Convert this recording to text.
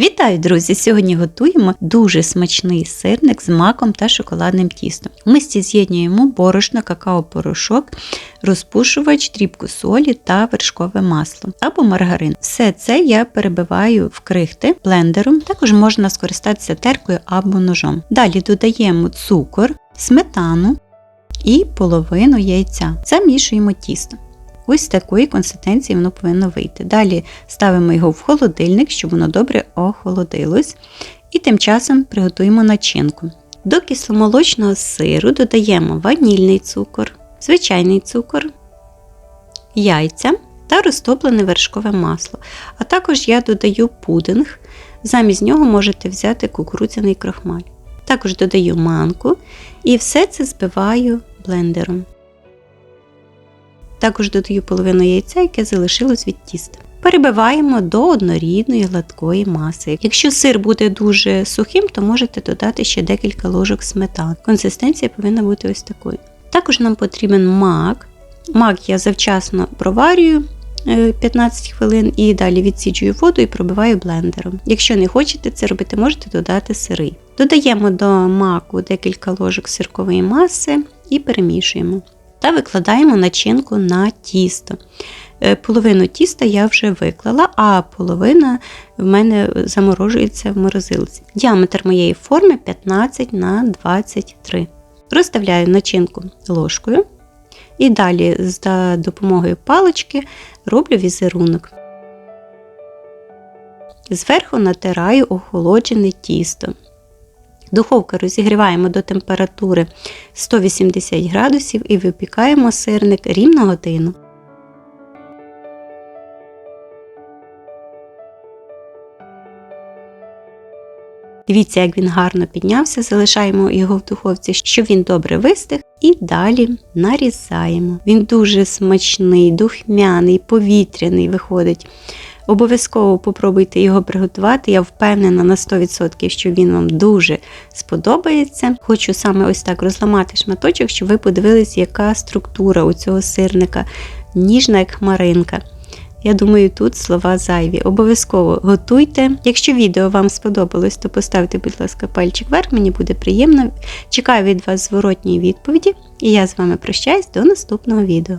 Вітаю, друзі! Сьогодні готуємо дуже смачний сирник з маком та шоколадним тістом. В мисці з'єднуємо борошно, какао-порошок, розпушувач, дрібку солі та вершкове масло або маргарин. Все це я перебиваю в крихти блендером, також можна скористатися теркою або ножом. Далі додаємо цукор, сметану і половину яйця. Замішуємо тісто. Ось такої консистенції воно повинно вийти. Далі ставимо його в холодильник, щоб воно добре охолодилось. І тим часом приготуємо начинку. До кисломолочного сиру додаємо ванільний цукор, звичайний цукор, яйця та розтоплене вершкове масло. А також я додаю пудинг. Замість нього можете взяти кукурудзяний крохмаль. Також додаю манку і все це збиваю блендером. Також додаю половину яйця, яке залишилось від тіста. Перебиваємо до однорідної гладкої маси. Якщо сир буде дуже сухим, то можете додати ще декілька ложок сметан. Консистенція повинна бути ось такою. Також нам потрібен мак. Мак я завчасно проварюю 15 хвилин і далі відсіджую воду і пробиваю блендером. Якщо не хочете це робити, можете додати сирий. Додаємо до маку декілька ложок сиркової маси і перемішуємо та викладаємо начинку на тісто. Е, половину тіста я вже виклала, а половина в мене заморожується в морозилці. Діаметр моєї форми 15 на 23. Розставляю начинку ложкою. І далі за допомогою палички роблю візерунок. Зверху натираю охолоджене тісто. Духовку розігріваємо до температури 180 градусів і випікаємо сирник рівно годину. Дивіться, як він гарно піднявся, залишаємо його в духовці, щоб він добре вистиг, і далі нарізаємо. Він дуже смачний, духмяний, повітряний виходить. Обов'язково попробуйте його приготувати. Я впевнена на 100%, що він вам дуже сподобається. Хочу саме ось так розламати шматочок, щоб ви подивилися, яка структура у цього сирника, ніжна як хмаринка. Я думаю, тут слова зайві. Обов'язково готуйте. Якщо відео вам сподобалось, то поставте, будь ласка, пальчик вверх, мені буде приємно. Чекаю від вас зворотньої відповіді, і я з вами прощаюсь до наступного відео.